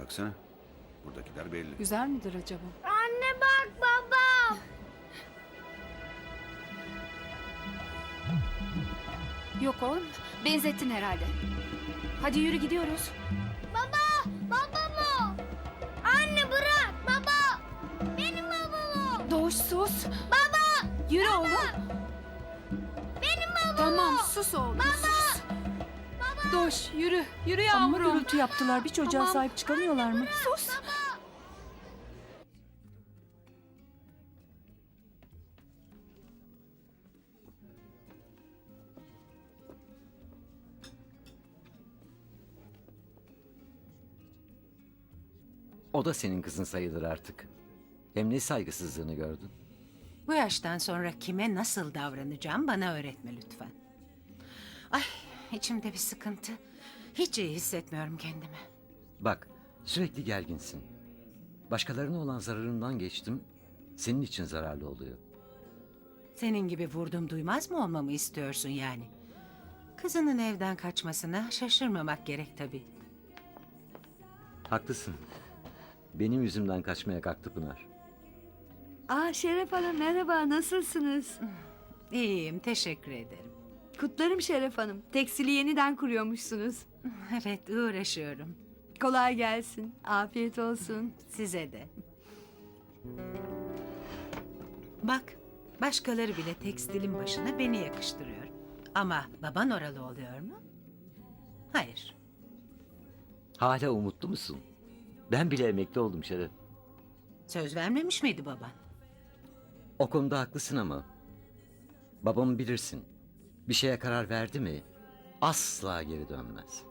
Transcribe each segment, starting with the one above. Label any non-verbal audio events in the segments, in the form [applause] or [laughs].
Baksana. Buradakiler belli. Güzel midir acaba? Anne bak baba. Yok oğlum. Benzettin herhalde. Hadi yürü gidiyoruz. Baba. Baba mı? Anne bırak. Baba. Benim babam o. Doğuş sus. Baba. Yürü oğlum. Doğuş yürü. Yürü Amma yavrum. gürültü yaptılar. Bir çocuğa Tamam. sahip çıkamıyorlar mı? Sus. O da senin kızın sayılır artık. Hem ne saygısızlığını gördün. Bu yaştan sonra kime nasıl davranacağım bana öğretme lütfen. Ay içimde bir sıkıntı. Hiç iyi hissetmiyorum kendimi. Bak sürekli gerginsin. Başkalarına olan zararından geçtim. Senin için zararlı oluyor. Senin gibi vurdum duymaz mı olmamı istiyorsun yani? Kızının evden kaçmasına şaşırmamak gerek tabii. Haklısın. Benim yüzümden kaçmaya kalktı Pınar. Aa Şeref Hanım merhaba nasılsınız? İyiyim teşekkür ederim. Kutlarım Şeref Hanım. Tekstili yeniden kuruyormuşsunuz. [laughs] Evet uğraşıyorum. Kolay gelsin. Afiyet olsun. Size de. Bak, başkaları bile tekstilin başına beni yakıştırıyor. Ama baban oralı oluyor mu? Hayır. Hala umutlu musun? Ben bile emekli oldum Şeref. Söz vermemiş miydi baban? O konuda haklısın ama. Babamı bilirsin. Bir şeye karar verdi mi asla geri dönmez.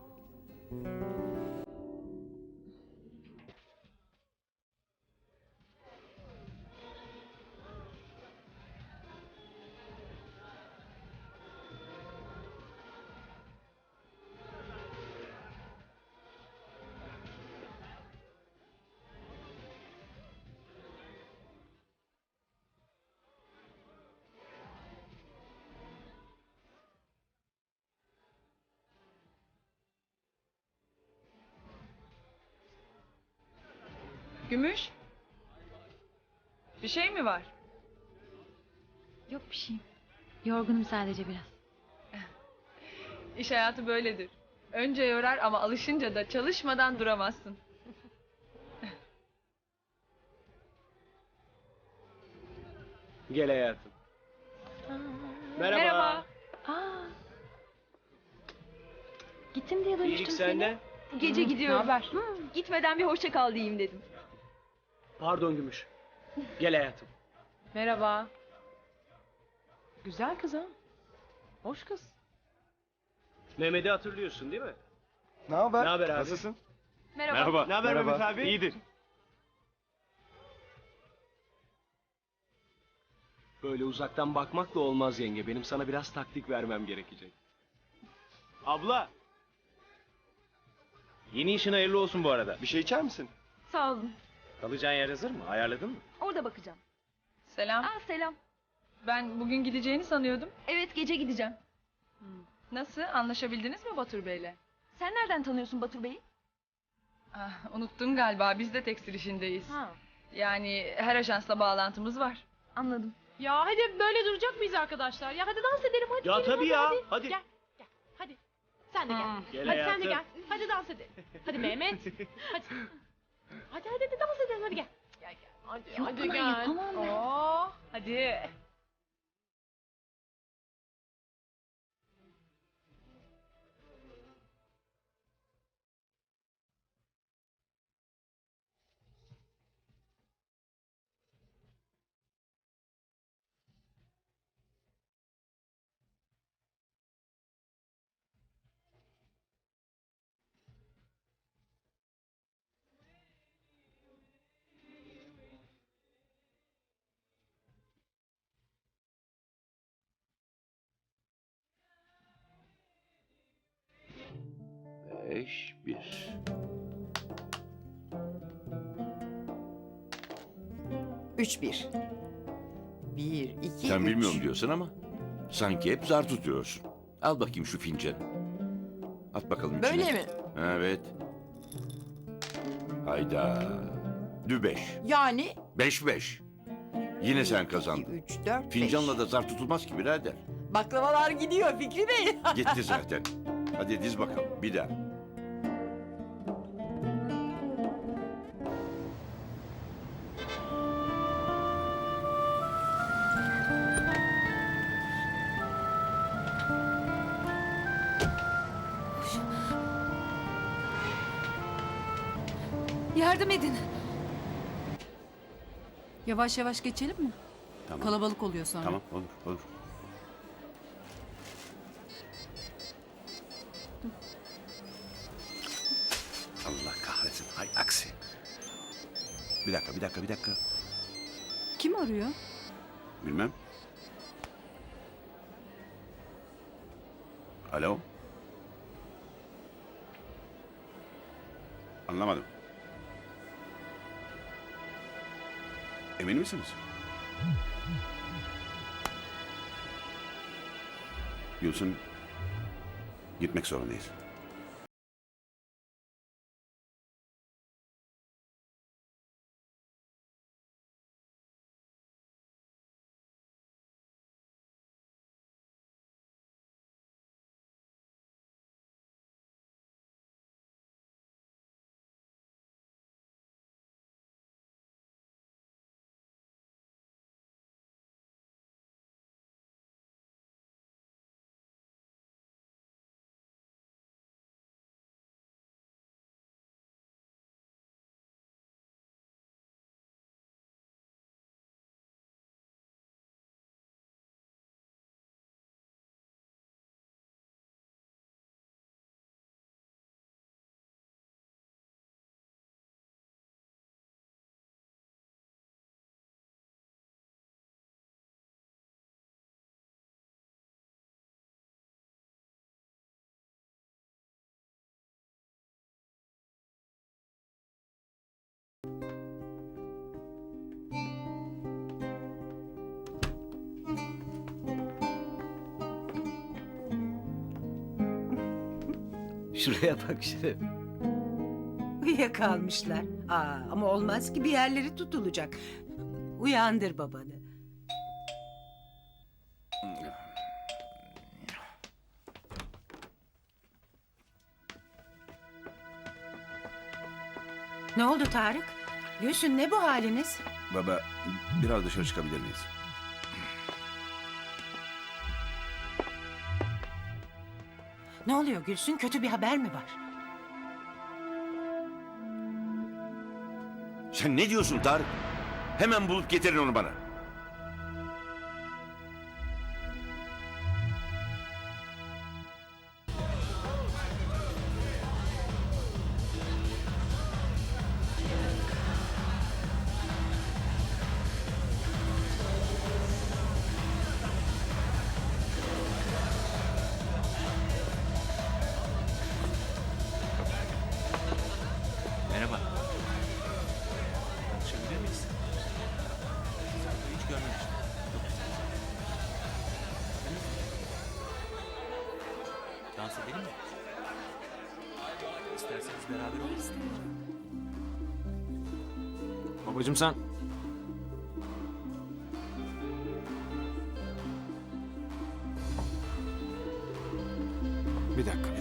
Gümüş? Bir şey mi var? Yok bir şeyim. Yorgunum sadece biraz. [laughs] İş hayatı böyledir. Önce yorar ama alışınca da çalışmadan duramazsın. [laughs] Gel hayatım. Merhaba. Merhaba. Aa. Gittim diye İyilik duymuştum sende. seni. Gece gidiyorum. haber? Gitmeden bir hoşça kal diyeyim dedim. Pardon Gümüş. Gel hayatım. [laughs] Merhaba. Güzel kız ha. Hoş kız. Mehmet'i hatırlıyorsun değil mi? Ne haber? Ne haber abi? Nasılsın? Merhaba. Ne haber Mehmet abi? İyidir. Böyle uzaktan bakmakla olmaz yenge. Benim sana biraz taktik vermem gerekecek. Abla. Yeni işin hayırlı olsun bu arada. Bir şey içer misin? Sağ olun. Kalacağın yer hazır mı? Ayarladın mı? Orada bakacağım. Selam. Aa selam. Ben bugün gideceğini sanıyordum. Evet gece gideceğim. Nasıl? Anlaşabildiniz mi Batur Bey'le? Sen nereden tanıyorsun Batur Bey'i? Ah, unuttun galiba. Biz de tekstil işindeyiz. Ha Yani her ajansla bağlantımız var. anladım. Ya hadi böyle duracak mıyız arkadaşlar? Ya hadi dans edelim hadi. Ya gelin, tabii hadi, ya, Hadi. hadi. Gel gel hadi. Sen de gel. Hmm. Gel hadi sen de gel. Hadi dans edelim. Hadi Mehmet. [laughs] Hadi. Hadi hadi, hadi dans edelim hadi gel. Gel gel. Hadi Yok, hadi gel. yapamam ben. Oo, hadi. Beş, bir. Üç bir. Bir, iki, Sen üç. bilmiyorum diyorsun ama sanki hep zar tutuyorsun. Al bakayım şu fincanı. At bakalım içine. Böyle mi? Evet. Hayda. Dü beş. Yani Beş beş. Yine sen 2, kazandın. 3, 4, Fincanla da zar tutulmaz ki birader. Baklavalar gidiyor Fikri Bey. Gitti [laughs] zaten. Hadi diz bakalım bir daha. Yardım edin. Yavaş yavaş geçelim mi? Tamam. Kalabalık oluyor sonra. Tamam olur olur. Allah kahretsin. Hay aksi. Bir dakika bir dakika bir dakika. Kim arıyor? Bilmem. Alo. Anlamadım. Emin misiniz? Gülsün, gitmek zorundayız. Şuraya bak Şeref. Uyuyakalmışlar. Aa, ama olmaz ki bir yerleri tutulacak. Uyandır babanı. Ne oldu Tarık? Gülsün ne bu haliniz? Baba, biraz dışarı çıkabilir miyiz? Ne oluyor Gülsün? Kötü bir haber mi var? Sen ne diyorsun Tarık? Hemen bulup getirin onu bana. Değil mi? İsterseniz beraber oluruz. Babacım sen... Bir dakika.